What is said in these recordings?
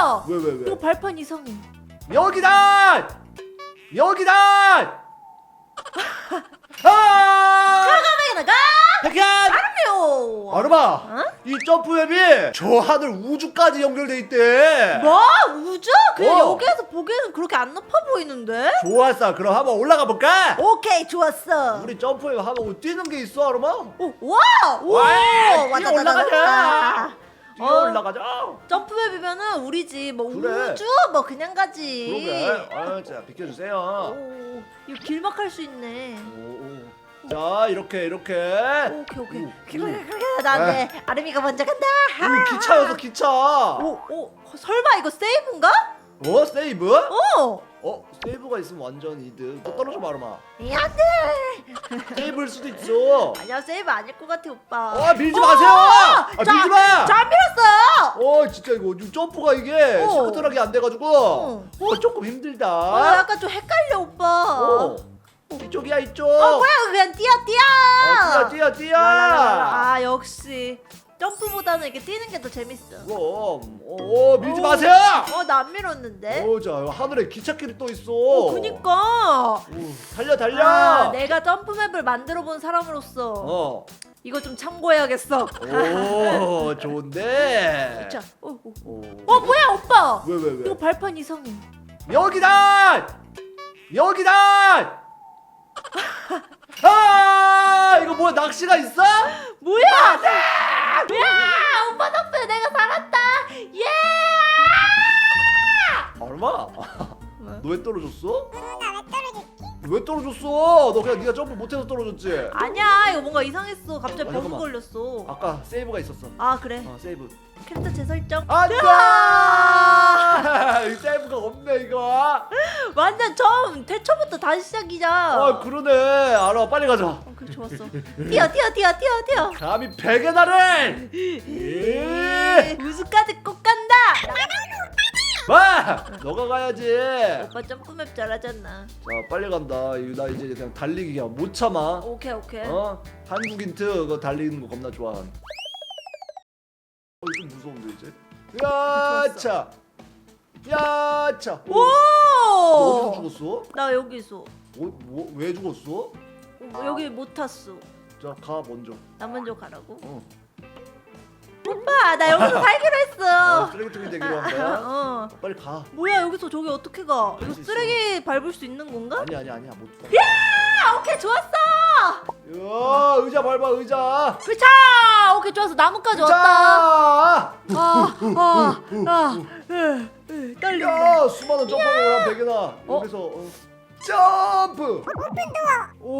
오빠 왜왜 왜? 이거 발판 이상해 여기다! 여기다! 아! 가만히 나가 백현! 아름이요 아르마! 어? 이 점프맵이 저 하늘 우주까지 연결돼 있대. 뭐? 우주? 그냥 어. 여기에서 보기에는 그렇게 안 높아 보이는데? 좋았어. 그럼 한번 올라가 볼까? 오케이 좋았어 우리 점프맵 한번 뛰는 게 있어, 아르마? 오, 와! 오! 와, 뛰어 올라가자. 뛰어 어. 올라가자. 점프맵이면은 우리지 뭐 그래. 우주 뭐 그냥 가지 그러게. 아, 자 비켜주세요. 오, 이거 길막할 수 있네 오, 오. 자 이렇게 이렇게. 오케이 오케이 오, 그래 오. 그래 나네 아름이가 먼저 간다 오, 기차여서 기차. 오, 오, 설마 이거 세이브인가? 어 세이브? 어 어 세이브가 있으면 완전 이득. 너 떨어져 봐, 아르마. 안돼 세이브일 수도 있어. 아니야 세이브 아닐 것 같아 오빠 어 밀지 마세요. 아, 자, 밀지 마. 잘 밀었어 어 진짜 이거 이 점프가 이게 어. 스쿠터하게 안 돼가지고 어. 어 조금 힘들다. 어, 약간 좀 헷갈려 오빠 어. 이쪽이야 이쪽. 어 뭐야 그냥 뛰어 뛰어 어, 뛰어 뛰어 뛰어. 랄랄랄라. 아 역시 점프보다는 이렇게 뛰는 게 더 재밌어 그럼 어, 어 밀지 어. 마세요. 어 나 안 밀었는데 어, 자 하늘에 기찻길이 또 있어. 어 그니까 오, 달려 달려. 아, 내가 점프맵을 만들어 본 사람으로서 어. 이거 좀 참고해야겠어 오 좋은데. 자, 어, 어. 오. 어 뭐야 오빠 왜 왜 왜? 이거 발판 이상해 여기다! 여기다! 아 이거 뭐야 낚시가 있어? 뭐야 야 오빠 덕분에 내가 살았다 예 얼마? 왜? 너왜 떨어졌어? 왜 떨어졌어? 너 그냥 네가 점프 못해서 떨어졌지? 아니야 이거 뭔가 이상했어 갑자기 아, 버그 잠깐만. 걸렸어 아까 세이브가 있었어. 아 그래 어 세이브. 캐릭터 재설정 안돼! 이 세이브가 없네 이거. 완전 처음 태초부터 다시 시작이자 아 그러네. 알아 빨리 가자. 어, 그래 좋았어 뛰어 뛰어 뛰어 뛰어 뛰어 감히. 예. 우수까지 꼭 간다 와! 너가 가야지. 오빠 점프맵 잘하잖아 자 빨리 간다. 이거 나 이제 그냥 달리기 그냥 못 참아. 오케이 오케이 어? 한국 인 트 그거 달리는 거 겁나 좋아. 어, 좀 무서운데 이제. 야차. 야차. 오. 너 어디서 오! 죽었어? 나 여기서 어, 뭐, 왜 죽었어? 어, 여기 못 탔어 자, 가 먼저. 나 먼저 가라고? 어. 오빠 나 여기서 살기로 어, 했어 쓰레기통이 되기로 한 거야. 어 빨리 가. 뭐야 여기서 저기 어떻게 가 이거 할수 있어. 쓰레기 밟을 수 있는 건가? 아니 아니 아니야 못 가. 아 오케이 좋았어 야, 의자 밟아 의자. 그차 오케이 좋았어 나무까지 왔다 자. 아아아 떨린다 야, 수많은 점프를 한 베개나 여기서 어. 점프.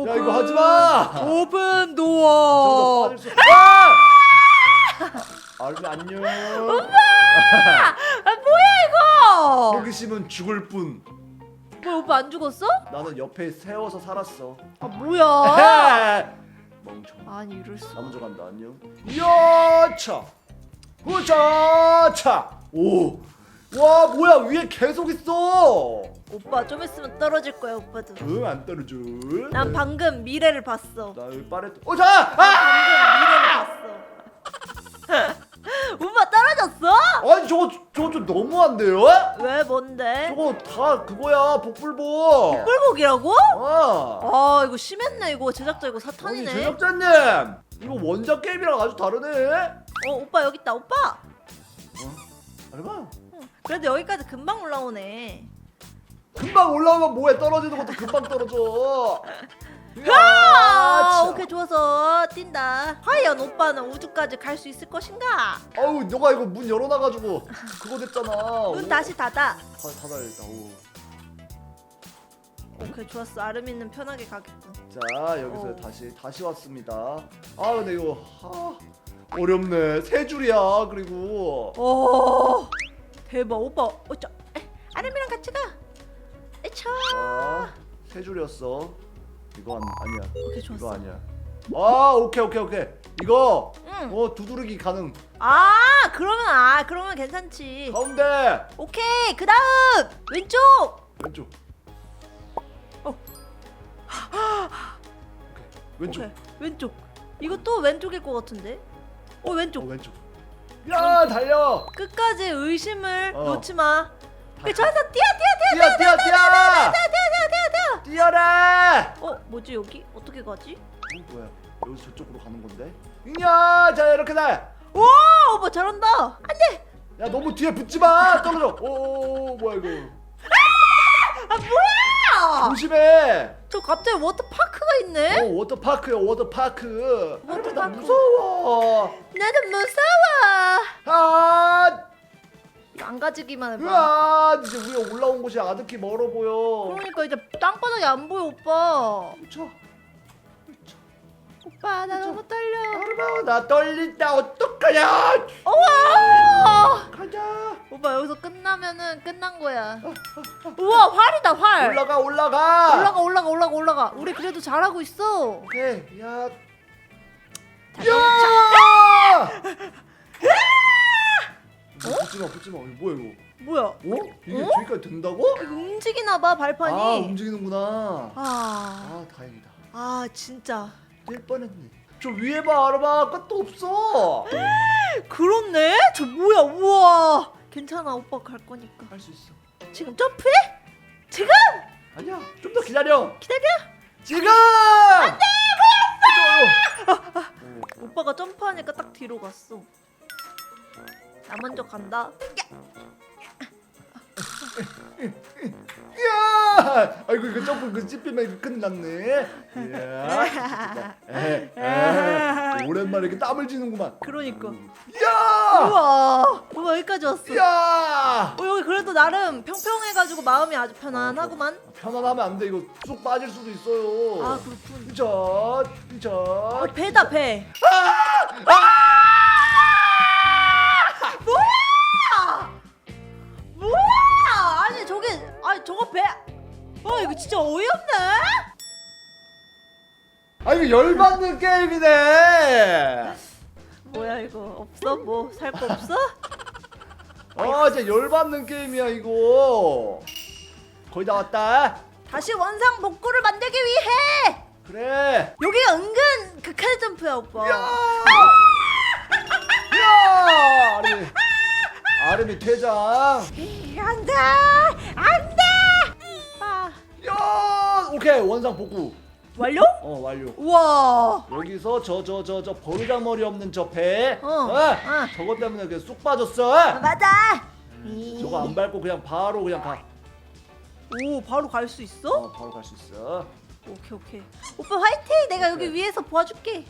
야 이거 하지 마. 오픈 점점 도어 빠질 수. 아! 아르미 안녕. 아 뭐야 이거 호기심은 죽을 뿐. 뭐야 오빠 안 죽었어? 나는 옆에 세워서 살았어. 아 뭐야 멍청. 아니 이럴 수나 먼저 간다 안녕. 야차. 후차차. 오. 와 뭐야 위에 계속 있어. 오빠 좀 있으면 떨어질 거야 오빠도 응안 떨어져. 난 방금 미래를 봤어 나 여기 빠레. 어 자. 아! 오빠 떨어졌어? 아니 저거 저거 좀 너무한데요? 왜 뭔데? 저거 다 그거야 복불복. 꿀복이라고? 아. 아 이거 심했네 이거 제작자 이거 아니 사탄이네 제작자님 이거 원작 게임이랑 아주 다르네. 어 오빠 여기 있다 오빠 알바. 그래도 여기까지 금방 올라오네 금방 올라오면 뭐해 떨어지는 것도 금방 떨어져. 아 야, 오케이 좋아서 뛴다 과연 오빠는 우주까지 갈 수 있을 것인가 아우 너가 이거 문 열어놔가지고 그거 됐잖아. 문 다시 닫아 다 닫아야 겠다. 오. 오케이 좋았어 아르미는 편하게 가겠군 자 여기서 어. 다시 다시 왔습니다. 아 근데 이거 하, 어렵네. 세 줄이야 그리고. 오 대박 오빠 어쩌 아르미랑 같이 가 에차 자세 줄이었어. 이거 안, 아니야. 오케이 좋았어. 아니야. 아 오케이 오케이 오케이. 이거 응. 어 두드리기 가능. 아 그러면 아 그러면 괜찮지. 가운데 오케이 그 다음 왼쪽. 왼쪽. 어. 오케이 왼쪽. 오케이, 왼쪽. 이것도 왼쪽일 것 같은데. 어 왼쪽. 왼쪽. 야 달려. 끝까지 의심을 어. 놓지 마. 그 저에서 뛰어 뛰어 뛰어 뛰어 뛰어 뛰어. 뛰어 뛰어 뛰어 뛰어. 뛰어라 어 뭐지 여기 어떻게 가지? 어, 뭐야 여기서 저쪽으로 가는 건데 야 자 이렇게 돼 오 오빠 잘한다. 안돼. 야 너무 뒤에 붙지 마 떨어져 오 뭐야 이거 아 뭐야? 조심해 저 갑자기 워터 파크가 있네. 어 워터파크야 워터파크 나 워터파크. 무서워 나는 무서워. 아 안 가지기만 해봐. 으아 이제 위에 올라온 곳이 아득히 멀어 보여 그러니까 이제 땅바닥이 안 보여 오빠. 그쵸 오빠 나 너무 떨려. 아르마 나 떨린다 어떡하냐 우와. 가자 오빠 여기서 끝나면은 끝난 거야. 우와 활이다 활. 올라가 올라가 올라가 올라가 올라가 올라가. 우리 그래도 잘하고 있어. 오케이 야 자, 야! 붙지마 붙지마 이거 뭐야 이거 뭐야? 어? 이게 어? 저기까지 된다고? 이거 움직이나 봐 발판이. 아 움직이는구나 아, 아 다행이다 아 진짜. 될 뻔했네 저 위에 봐 알아봐 끝도 없어 그렇네? 저 뭐야? 우와. 괜찮아 오빠 갈 거니까. 할 수 있어 지금 점프해? 지금? 아니야 좀 더 기다려 기다려. 지금 안돼 오빠가 점프하니까 딱 뒤로 갔어. 나 먼저 간다. 야 아이고 이거 점프 그 찝히면 이거 큰일 났네 이야 에, 에, 오랜만에 이렇게 땀을 쥐는구만 그러니까. 야 우와. 우와 여기까지 왔어. 야 어, 여기 그래도 나름 평평해가지고 마음이 아주 편안하구만. 편안하면 안 돼 이거 쑥 빠질 수도 있어요 아 그렇군. 자, 어, 자. 배다 배. 뭐야? 아니 저거 배. 와 이거 진짜 어이없네. 아 이거 열받는 게임이네. 뭐야 이거 없어? 뭐 살 거 없어? 아 진짜 열받는 게임이야 이거. 거의 다 왔다. 다시 원상 복구를 만들기 위해 그래. 여기 은근 극한 점프야 오빠. 야! 야! 아름이, 아름이 퇴장. 안돼 안돼. 아 야! 오케이 원상 복구. 완료? 어 완료. 우와. 여기서 저 저 저 저 버르장머리 없는 저 배. 어, 어. 저것 때문에 그쑥 빠졌어. 맞아. 저거 안 밟고 그냥 바로 그냥 가. 오 바로 갈 수 있어? 어 바로 갈 수 있어. 오케이 오케이. 오빠 화이팅. 내가 여기 위에서 도와줄게.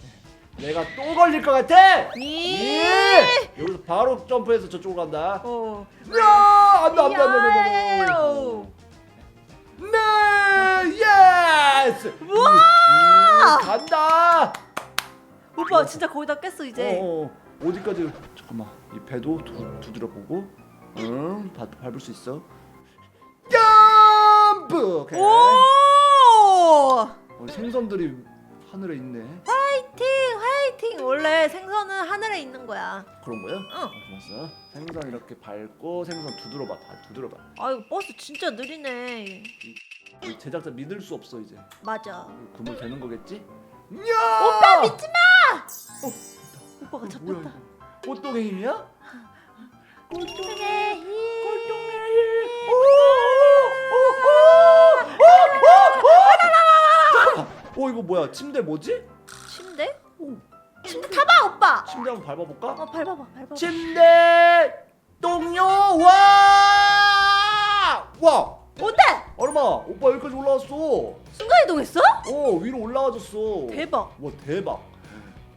내가 또 걸릴 것 같아. 니. 예! 여기서 바로 점프해서 저쪽으로 간다. 어. 야! 안돼 안돼 안돼 안돼. 네! 예스! 우와! 음, 간다. 오빠 진짜 거의 다 깼어 이제. 어, 어. 어디까지? 잠깐만. 이 배도 두, 두드려 보고. 응, 바, 밟을 수 있어. 점프. 오케이. 오. 우리 생선들이 하늘에 있네. 화이팅 화이팅. 원래 생선은 하늘에 있는 거야. 그런 거야? 응. 어, 좋았어. 생선 이렇게 밟고 생선 두드려 봐. 다 두드려 봐. 아유 버스 진짜 느리네. 이 제작자 믿을 수 없어 이제. 맞아. 그물 되는 거겠지? 오빠 믿지 마. 어, 오빠가 어, 잡혔다. 꽃동의 힘이야? 꽃동의 힘. 어 이거 뭐야? 침대 뭐지? 침대? 침대 타봐 오빠. 침대 한번 밟아볼까? 어 밟아봐 밟아봐. 침대 동료 와! 와! 어때? 얼마? 오빠 여기까지 올라왔어. 순간 이동했어? 어 위로 올라와줬어. 대박. 와 대박.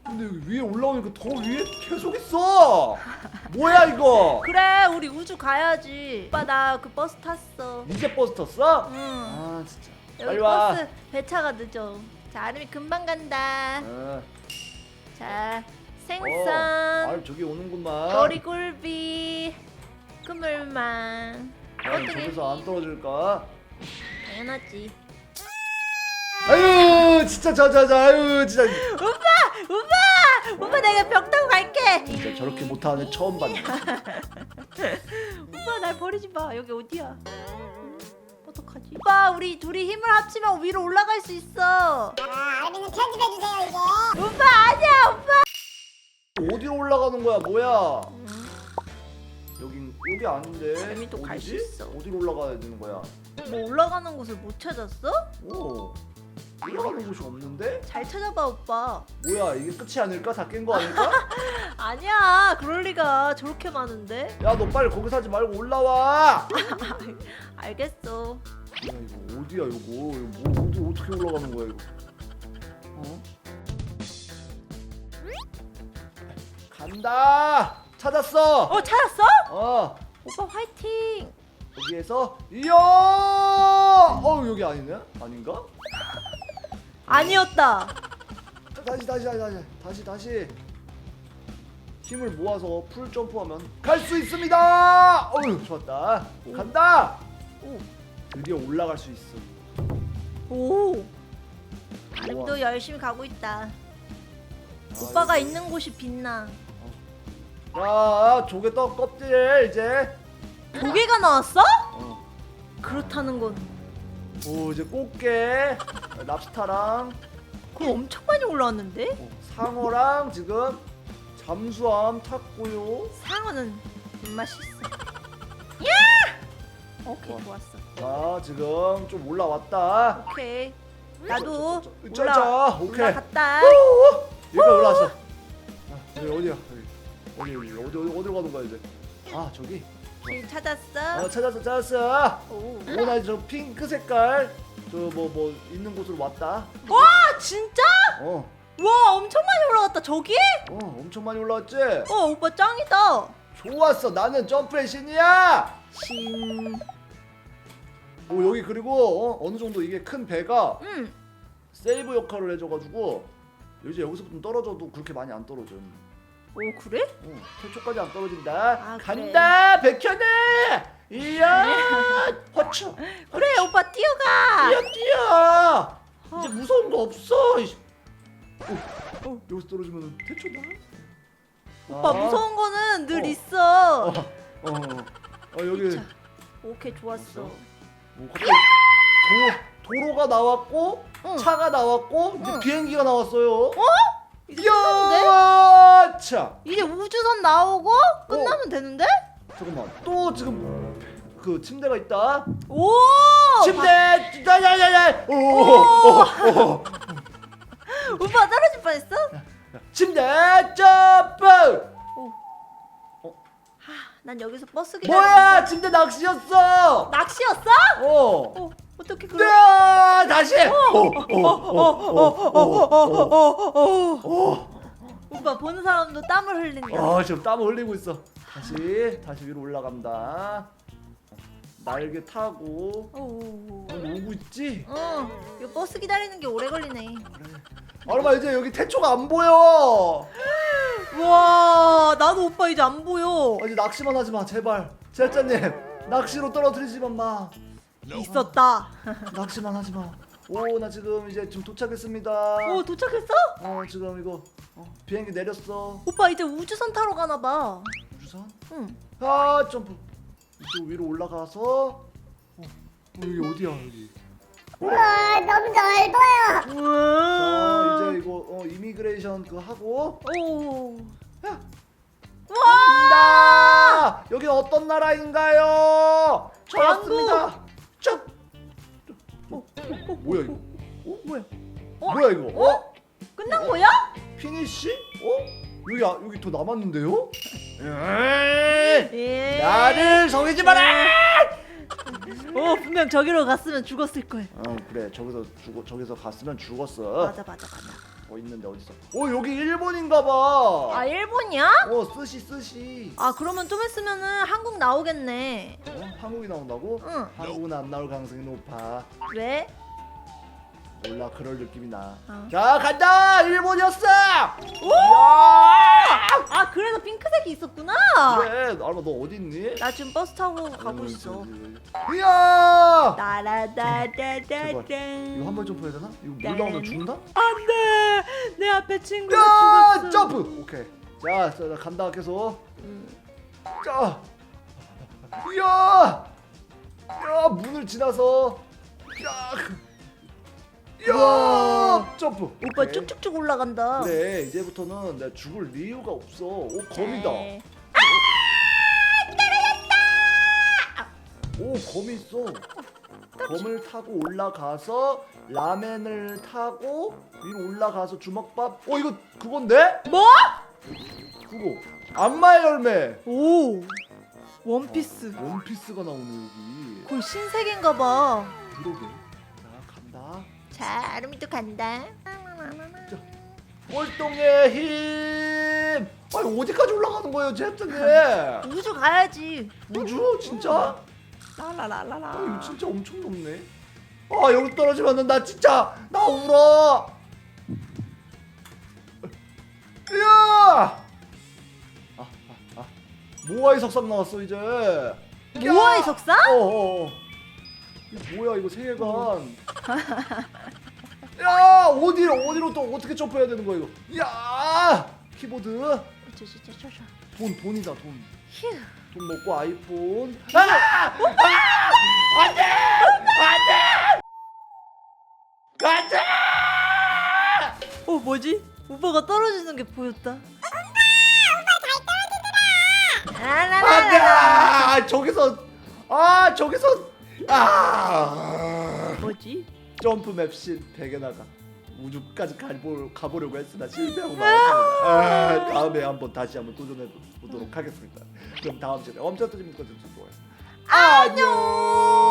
근데 여기 위에 올라오니까 더 위에 계속 있어. 뭐야 이거? 그래 우리 우주 가야지. 오빠 나 그 버스 탔어. 이제 버스 탔어? 응. 아 진짜. 여기 빨리 와. 버스 배차가 늦어. 자 아름이 금방 간다. 어. 생선, 아 저기 오는구만. 거리굴비, 그물망. 아니, 어떻게? 저기서 안 떨어질까? 당연하지. 아유 진짜 저저저 아유 진짜 오빠, 오빠, 오빠 내가 벽 타고 갈게. 진짜 저렇게 못하는 애 처음 봤네. 오빠 날 버리지 마. 여기 어디야? 음, 어떡하지? 오빠 우리 둘이 힘을 합치면 위로 올라갈 수 있어. 아, 알면은 편집해주세요, 이제. 오빠 아니야 오빠. 어디로 올라가는 거야 뭐야? 음, 여기 아닌데. 재민도 갈수 어디지? 있어. 어디로 올라가야 되는 거야? 뭐 올라가는 곳을 못 찾았어? 오. 올라가는 곳이 없는데? 잘 찾아봐 오빠. 뭐야 이게 끝이 아닐까? 다 깬 거 아닐까? 아니야 그럴 리가 저렇게 많은데. 야 너 빨리 거기 사지 말고 올라와. 알겠어. 야 이거 어디야 이거? 이거 뭐 어디 어떻게 올라가는 거야 이거? 어? 간다. 찾았어. 어 찾았어? 어. 오빠 화이팅. 여기에서 이야. 어 여기 아니네? 아닌가? 아니었다. 자, 다시 다시 다시 다시 다시 다시 힘을 모아서 풀 점프하면 갈 수 있습니다. 어휴 좋았다. 간다. 오. 드디어 올라갈 수 있어. 오. 아름도. 열심히 가고 있다. 아, 오빠가 있는 곳이 빛나. 자 조개 떡 껍질 이제. 조개가 나왔어? 어. 그렇다는 건 오 이제 꽃게, 랍스타랑 그거 엄청 많이 올라왔는데? 어, 상어랑 지금 잠수함 탔고요. 상어는 입맛이 있어. 야! 오케이 와. 좋았어. 자 지금 좀 올라왔다. 오케이. 나도 자, 올라 자, 오케이. 올라갔다. 얘가 올라왔어. 아, 여기 어디야? 여기. 어디 어디 어디 어디 어디로 가는 거야 이제? 아 저기. 길 찾았어. 아 찾았어 찾았어. 오. 오나 저 핑크 색깔 저 뭐 뭐 있는 곳으로 왔다. 아 진짜? 어. 와 엄청 많이 올라갔다 저기? 어 엄청 많이 올라왔지? 어 오빠 짱이다. 좋았어 나는 점프의 신이야. 신. 오 여기 그리고 어, 어느 정도 이게 큰 배가 응. 세이브 역할을 해줘가지고 이제 여기서부터 떨어져도 그렇게 많이 안 떨어져. 오 그래? 어, 태초까지 안 떨어진다. 아, 간다 백현아. 이야 허쳐 그래 오빠 뛰어가. 뛰어 뛰어. 어. 이제 무서운 거 없어. 이씨. 어, 어. 여기서 떨어지면 태초다. 오빠 아. 무서운 거는 늘 어. 있어. 어, 어, 어 여기 자, 오케이 좋았어. 뭐 갑자기 도, 도로가 나왔고 응. 차가 나왔고 이제 응. 비행기가 나왔어요. 이 야 차. 이제 우주선 나오고 끝나면 되는데? 잠깐만 또 지금 그 침대가 있다. 오! 침대 야야야야. 오, 오, 오. 오빠 떨어질 뻔했어? 침대 점프. 난 여기서 버스 기다리고 뭐야 침대 낚시였어. 낚시였어? 어. 어 어떻게 네, 그래? 다시. 오빠 보는 사람도 땀을 흘린다. 어 지금 땀 흘리고 있어. 다시 다시 위로 올라간다. 날개 타고 오, 오, 어, 오고 있지? 어, 이거 버스 기다리는 게 오래 걸리네. 아르마 이제 여기 태초가 안 보여. 와, 나도 오빠 이제 안 보여. 아, 이제 낚시만 하지 마 제발. 제자님 낚시로 떨어뜨리지만 마. 있었다. 낚시만 하지 마. 오 나 지금 이제 지금 도착했습니다. 오, 도착했어? 어 지금 이거 어, 비행기 내렸어. 오빠 이제 우주선 타러 가나 봐. 우주선? 응. 아 점프. 이쪽 위로 올라가서 어, 어 여기 어디야 여기? 우와 너무 넓어요. 자 우와. 이제 이거 어, 이미그레이션 그거 하고 오. 야. 와! 나 여기 어떤 나라인가요? 좋았습니다. 뭐야 이거? 어? 뭐야? 어? 뭐야 이거? 어? 끝난 거야? 피니시? 어? 여기 아, 여기 더 남았는데요? 에이, 예. 나를 속이지 마라! 어, 분명 저기로 갔으면 죽었을 거야. 어 그래 저기서 죽어 저기서 갔으면 죽었어. 맞아, 맞아, 맞아. 어 있는데 어디서? 어 여기 일본인가봐. 아, 일본이야? 어 스시 스시. 아, 그러면 좀 있으면은 한국 나오겠네. 어? 한국이 나온다고? 응. 한국은 안 나올 가능성이 높아. 왜? 몰라 그럴 느낌이 나. 어. 자 간다 일본이었어. 오! 야! 아, 그래서 핑크색이 있었구나. 그래 알마 너 어디 있니? 나 지금 버스 타고 가고 어, 있어. 이야! 따라다다다단. 이거 한번 점프해야 되나? 이거 물 네. 나오면 죽는다? 안돼. 내 앞에 친구가 야 죽었어. 점프. 오케이. 자, 자, 자 간다 계속. 음. 자. 이야! 야 문을 지나서. 야! 야! 점프. 오빠 오케이. 쭉쭉쭉 올라간다. 그래 이제부터는 내가 죽을 이유가 없어. 오 검이다. 네. 오 검이 있어. 검을 타고 올라가서 라멘을 타고 위로 올라가서 주먹밥. 어 이거 그건데? 뭐? 그거 안마의 열매. 오 원피스 원피스가 나오네 여기. 거의 신세계인가 봐. 그러게. 자 아름이도 간다. 월동의 힘. 아니 어디까지 올라가는 거예요, 제작자님? 우주 가야지. 우주 진짜? 라라라라라. 아 이거 진짜 엄청 높네. 아 여기 떨어지면 나 진짜 나 울어. 이야. 아, 아, 아. 모아의 석상 나왔어 이제. 모아의 석상? 어, 어, 어. 이거 뭐야 이거 세계관. 야 어디 어디로 또 어떻게 점프해야 되는 거야 이거? 야 키보드 저저저저 돈 돈이다 돈. 휴. 돈 먹고 아이폰. 아! 아! 안돼! 안돼! 안돼! 어 뭐지? 오빠가 떨어지는 게 보였다. 안돼! 라라라라. 아, 저기서 아 저기서 아 뭐지? 점프 맵신 베개나가 우주까지 가보, 가보려고 했으나 실패하고 말았습니다. 아, 다음에 한번 다시 한번 도전해 보도록 하겠습니다. 그럼 다음 시간에 엄청 또 재밌는 컨텐츠 또 보겠습니다. 안녕.